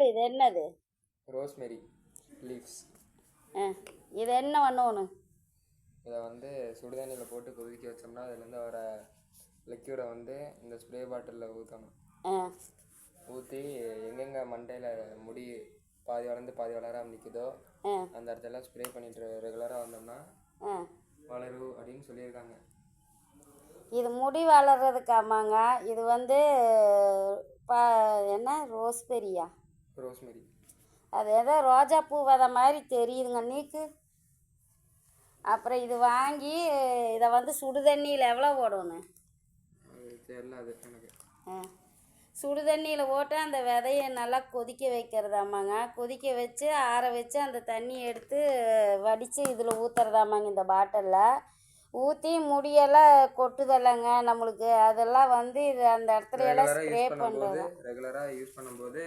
மாப்பிள்ளை இது என்னது? ரோஸ்மெரி லீவ்ஸ் ஆ இது என்ன பண்ணணும் இதை வந்து சுடுதண்ணியில் போட்டு கொதிக்க வச்சோம்னா அதுலேருந்து வர லிக்யூடை வந்து இந்த ஸ்ப்ரே பாட்டிலில் ஊற்றணும் ஆ. ஊற்றி எங்கெங்கே மண்டையில் முடி பாதி வளர்ந்து பாதி வளராம நிற்குதோ அந்த இடத்துல ஸ்ப்ரே பண்ணிட்டு ரெகுலராக வந்தோம்னா ஆ. வளரு அப்படின்னு சொல்லியிருக்காங்க. இது முடி வளர்றதுக்காமாங்க. இது வந்து ப என்ன? ரோஸ்பெரியா ரோஸ்மெரி. அது ஏதோ ரோஜா பூ விதை மாதிரி தெரியுதுங்க நீக்கு அப்புறம் இது வாங்கி இதை வந்து எவ்வளோ அது தெரியல அது எனக்கு. ஆ. சுடுதண்ணியில் போட்டு அந்த விதையை நல்லா கொதிக்க வைக்கிறதாமாங்க. கொதிக்க வச்சு ஆற வச்சு அந்த தண்ணியை எடுத்து வடித்து இதில் ஊற்றுறதாமாங்க இந்த பாட்டிலில். ஊற்றி முடியெல்லாம் கொட்டுதல்லங்க நம்மளுக்கு. அதெல்லாம் வந்து இது அந்த இடத்துல எல்லாம் ஸ்ப்ரே பண்ணுறது ரெகுலராக யூஸ் பண்ணும்போது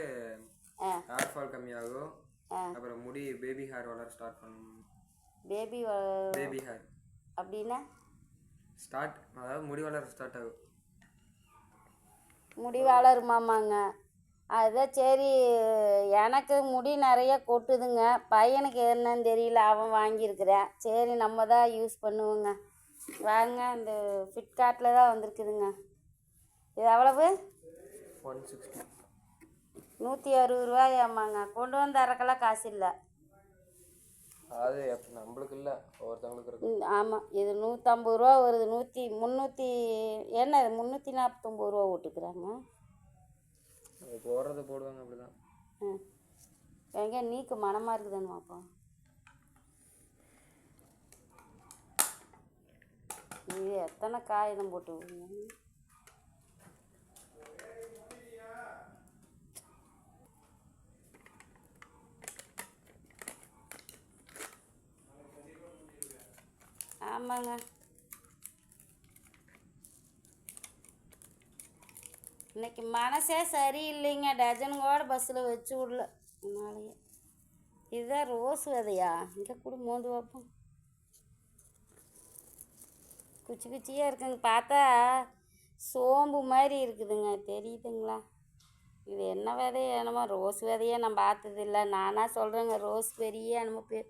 ஹேர் ஃபால் கம்மியாகும். அப்புறம் முடி பேபி ஹேர் வளர ஸ்டார்ட் பண்ணும். பேபி பேபி ஹேர் அப்படின்னா? ஸ்டார்ட் அதாவது முடி வளர ஸ்டார்ட் ஆகும். முடி வளருமாமாங்க. அதுதான் சரி எனக்கு முடி நிறைய கொட்டுதுங்க. பையனுக்கு என்னன்னு தெரியல அவன் வாங்கியிருக்கிறேன். சரி நம்ம தான் யூஸ் பண்ணுவோங்க. வாங்க இந்த ஃப்ளிப்கார்ட்டில் தான் வந்திருக்குதுங்க. இது எவ்வளவு? ஒன் சிக்ஸ்டி நூற்றி அறுபது ரூபாயாமாங்க கொண்டு வந்து இறக்கலாம் காசு இல்லை. அது நம்மளுக்கு இல்லை. ஒவ்வொருத்தவங்களுக்கு இருக்கும் ஆமாம் இது நூற்றம்பது ரூபா வருது. நூற்றி முந்நூற்றி என்ன இது? முந்நூற்றி நாற்பத்தொம்பது ரூபா விட்டுக்குறாங்க அது போடுறது போடுவாங்க அப்படிதான். ம் எங்க நீக்கு மனமாக இருக்குதான்னு பார்ப்போம் இது எத்தனை காகிதம் போட்டு விடுங்க? ஆமாங்க. இன்னைக்கு மனசே சரியில்லைங்க. டஜனுங்கோட பஸ்ஸில் வச்சு விடல. அதனாலயே. இதுதான் ரோஸ் விதையா? இங்கே கூட மோந்து வைப்போம் குச்சி குச்சியாக இருக்குங்க. பார்த்தா சோம்பு மாதிரி இருக்குதுங்க. தெரியுதுங்களா? இது என்ன விதையா என்னமோ ரோஸ் விதையே நான் பார்த்ததில்ல. நானாக சொல்கிறேங்க ரோஸ் பெரிய என்னமோ பேர்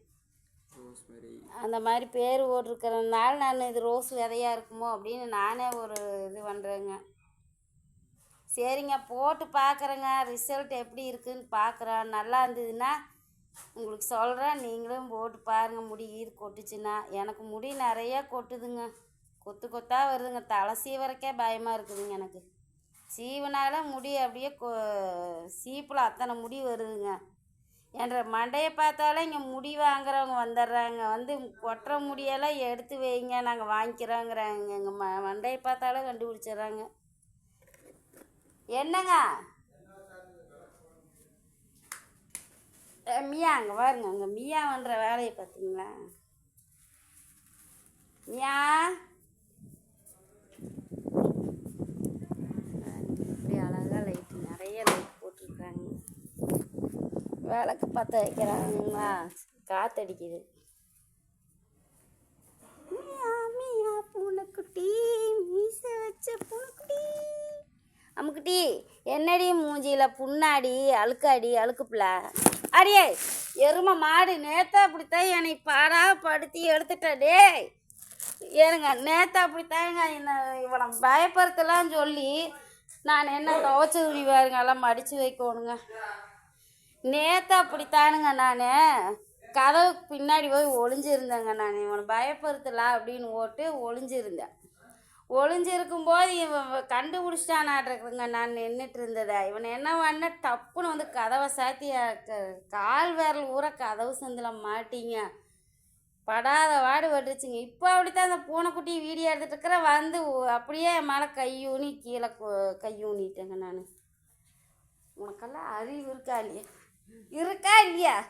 அந்த மாதிரி பேர் போட்டிருக்கிறதுனால நான் இது ரோஸ் விதையாக இருக்குமோ அப்படின்னு நானே ஒரு இது பண்ணுறேங்க சரிங்க போட்டு பார்க்குறேங்க ரிசல்ட் எப்படி இருக்குன்னு பார்க்குறேன் நல்லா இருந்ததுன்னா உங்களுக்கு சொல்கிறேன் நீங்களும் போட்டு பாருங்கள் முடி ஈர் கொட்டுச்சுன்னா எனக்கு முடி நிறைய கொட்டுதுங்க. கொத்து கொத்தாக வருதுங்க. தலை சீவரக்கே பயமாக இருக்குதுங்க எனக்கு. சீவனால முடி அப்படியே கொ சீப்பில் அத்தனை முடி வருதுங்க. என்ற மண்டையை பார்த்தாலே இங்கே முடி வாங்குறவங்க வந்துடுறாங்க. வந்து கொட்டுற முடியெல்லாம் எடுத்து வைங்க நாங்கள் வாங்கிக்கிறோங்கிறாங்க. எங்கள் ம மண்டையை பார்த்தாலே கண்டுபிடிச்சிடுறாங்க. என்னங்க? மியா அங்கே பாருங்க. அங்கே மியா பண்ணுற வேலையை பார்த்தீங்களா? மியா? இப்படி அழகாக லைட் நிறைய லைட் போட்டிருக்காங்க. விளக்கு பற்ற வைக்கிறாங்களா? காத்தடிக்குது. பூனைக்குட்டி மீச வச்ச பூனைக்குட்டி. அம்முக்குட்டி என்னடி மூஞ்சியில் புண்ணாடி அழுக்காடி அழுக்குப்புல? அடியே எருமை மாடு நேற்று அப்படித்தான் என்னை பாடா படுத்தி எடுத்துட்ட டேய். ஏனுங்க நேற்று அப்படித்தாங்க என்ன இவனை பயப்படுத்தலாம் சொல்லி நான் என்ன துவைச்ச துணி பாருங்க எல்லாம் மடித்து வைக்கணுங்க. நேற்று அப்படித்தானுங்க நான். கதவுக்கு பின்னாடி போய் ஒளிஞ்சிருந்தேங்க நான். இவனை பயப்படுத்தலாம் அப்படின்னு ஓட்டு ஒளிஞ்சிருந்தேன். ஒளிஞ்சிருக்கும் போது இவன் கண்டுபிடிச்சிட்டானாட்ருக்குங்க நான் நின்றுட்டு இருந்ததை இவன் என்ன பண்ண? டப்புன்னு வந்து கதவை சாத்தி க- கால் விரல் ஊற கதவு சந்தில் மாட்டிங்க. படாத வாடு வட்டுருச்சுங்க இப்போ அப்படித்தான் அந்த பூனைக்குட்டி வீடியோ எடுத்துட்டு இருக்கிற வந்து அப்படியே என் மேலே கையூனி கீழே கையூனிட்டேங்க நான். உனக்கெல்லாம் அறிவு இருக்கா இல்லையா? இருக்கா இல்லையா?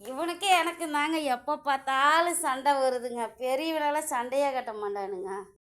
இவனுக்கு எனக்கு தாங்க எப்போ பார்த்தாலும் சண்டை வருதுங்க. பெரியவனால சண்டையே கட்ட மாட்டானுங்க.